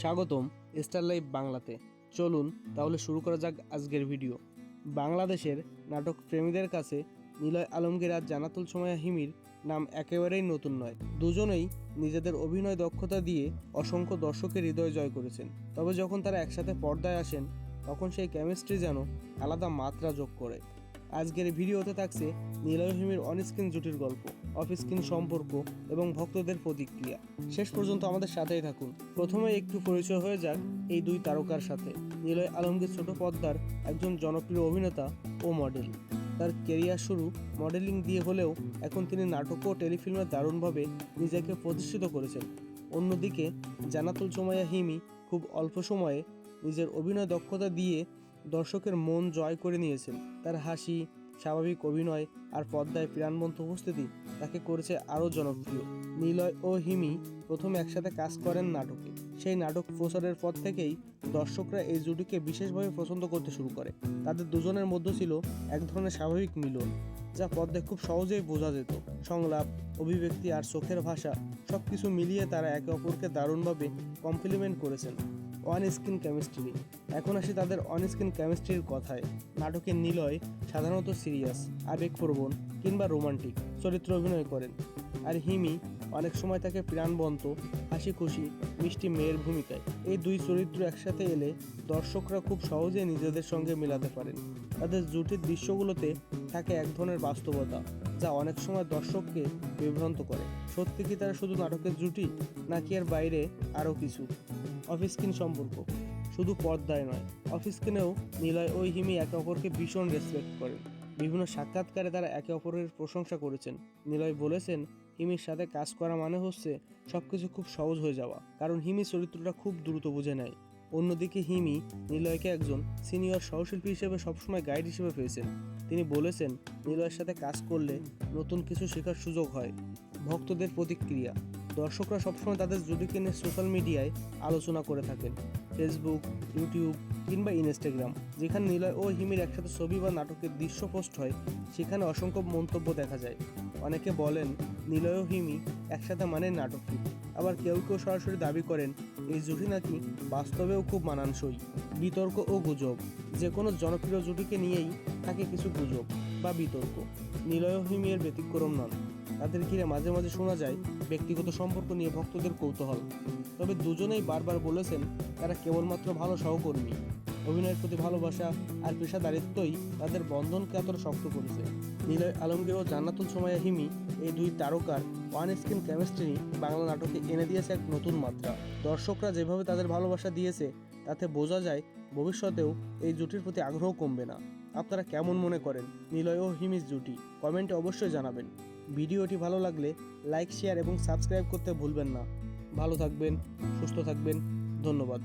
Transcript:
স্বাগতম star live বাংলাতে। চলুন তাহলে শুরু করা যাক আজকের ভিডিও। বাংলাদেশের নাটক প্রেমীদের কাছে নিলয় আলমগীর আর জানাতুল সময়া হিমির নাম একেবারেই নতুন নয়। দুজনেই নিজেদের অভিনয় দক্ষতা দিয়ে অসংখ্য দর্শকের হৃদয় জয় করেছেন। তবে যখন তারা একসাথে পর্দায় আসেন, তখন সেই কেমিস্ট্রি যেন আলাদা মাত্রা যোগ করে। আজকের ভিডিওতে থাকছে নিলয় হিমির অনস্ক্রিন জুটির গল্প অফ স্ক্রিন সম্পর্ক এবং ভক্তদের প্রতিক্রিয়া। শেষ পর্যন্ত আমাদের সাথেই থাকুন। প্রথমে একটু পরিচয় হয়ে যাক এই দুই তারকার সাথে। নিলয় আলমগীর ছোট পদ্মার একজন জনপ্রিয় অভিনেতা ও মডেল তার কেরিয়ার শুরু মডেলিং দিয়ে হলেও এখন তিনি নাটক ও টেলিফিল্মে দারুণভাবে নিজেকে প্রতিষ্ঠিত করেছেন। অন্যদিকে জানাতুল সোমাইয়া হিমি খুব অল্প সময়ে নিজের অভিনয় দক্ষতা দিয়ে দর্শকের মন জয় করে নিয়েছেন। তার হাসি, স্বাভাবিক অভিনয় আর পর্দায় প্রাণবন্ত উপস্থিতি তাকে করেছে আরও জনপ্রিয়। নিলয় ও হিমি প্রথম একসাথে কাজ করেন নাটকে। সেই নাটক প্রচারের পর থেকেই দর্শকরা এই জুটিকে বিশেষভাবে পছন্দ করতে শুরু করে। তাদের দুজনের মধ্যে ছিল এক ধরনের স্বাভাবিক মিলন, যা পর্দায় খুব সহজেই বোঝা যেত। সংলাপ, অভিব্যক্তি আর চোখের ভাষা সব কিছু মিলিয়ে তারা একে অপরকে দারুণভাবে কমপ্লিমেন্ট করেছেন। ওয়ান স্ক্রিন কেমিস্ট্রি এখন আসি তাদের অন স্ক্রিন কেমিস্ট্রির কথায়। নাটকের নিলয় সাধারণত সিরিয়াস আবেগপ্রবণ কিংবা রোমান্টিক চরিত্র অভিনয় করেন। আর হিমি অনেক সময় তাকে প্রাণবন্ত হাসি খুশি মিষ্টি মেয়ের ভূমিকায়। এই দুই চরিত্র একসাথে এলে দর্শকরা খুব সহজে নিজেদের সঙ্গে মেলাতে পারেন। তাদের জুটির দৃশ্যগুলোতে থাকে এক ধরনের বাস্তবতা, যা অনেক সময় দর্শককে বিভ্রান্ত করে। সত্যি কি তারা শুধু নাটকের জুটি, নাকি এর বাইরে আরও কিছু? অফ স্ক্রিন সম্পর্ক, শুধু পর্দায় নয় অফ স্ক্রিনেও নিলয় ও হিমি একে অপরকে ভীষণ রেসপেক্ট করেন। বিভিন্ন সাক্ষাৎকারে তারা একে অপরের প্রশংসা করেছেন। নিলয় বলেছেন হিমির সাথে কাজ করা মানে হচ্ছে সব কিছু খুব সহজ হয়ে যাওয়া। কারণ হিমি চরিত্রটা খুব দ্রুত বুঝে নেয়। অন্যদিকে হিমি নিলয়কে একজন সিনিয়র সহশিল্পী হিসেবে সবসময় গাইড হিসেবে পেয়েছেন। তিনি বলেছেন, নিলয়ের সাথে কাজ করলে নতুন কিছু শেখার সুযোগ হয়। ভক্তদের প্রতিক্রিয়া। দর্শকরা সবসময় তাদের জুটিকে নিয়ে সোশ্যাল মিডিয়ায় আলোচনা করে থাকেন। ফেসবুক, ইউটিউব কিংবা ইনস্টাগ্রাম, যেখানে নিলয় ও হিমির একসাথে ছবি বা নাটকের দৃশ্য পোস্ট হয়, সেখানে অসংখ্য মন্তব্য দেখা যায়। অনেকে বলেন, নিলয় ও হিমি একসাথে মানে নাটক hit। আবার কেউ কেউ সরাসরি দাবি করেন, এই জুটি নাকি বাস্তবেও খুব মানানসই। বিতর্ক ও গুজব যে কোনো জনপ্রিয় জুটিকে নিয়েই থাকে কিছু গুজব বা বিতর্ক। নিলয় হিমি এর ব্যতিক্রম নন। তাদের ঘিরে মাঝে মাঝে শোনা যায় ব্যক্তিগত সম্পর্ক নিয়ে ভক্তদের কৌতূহল। তবে দুজনেই বারবার বলেছেন, তারা কেবলমাত্র ভালো সহকর্মী। অভিনয়ের প্রতি ভালোবাসা আর পেশাদারিত্বই তাদের বন্ধনকে এতটা শক্ত করেছে। নিলয় আলমগীর ও জান্নাতুল সময়া হিমি এই দুই তারকার ওয়ান স্ক্রিন কেমিস্ট্রি বাংলা নাটকে এনে দিয়েছে এক নতুন মাত্রা। দর্শকরা যেভাবে তাদের ভালোবাসা দিয়েছে তাতে বোঝা যায় ভবিষ্যতেও এই জুটির প্রতি আগ্রহ কমবে না। আপনারা কেমন মনে করেন? নিলয় ও হিমিস জুটি, কমেন্টে অবশ্যই জানাবেন। ভিডিওটি ভালো লাগলে লাইক, শেয়ার এবং সাবস্ক্রাইব করতে ভুলবেন না। ভালো থাকবেন, সুস্থ থাকবেন, ধন্যবাদ।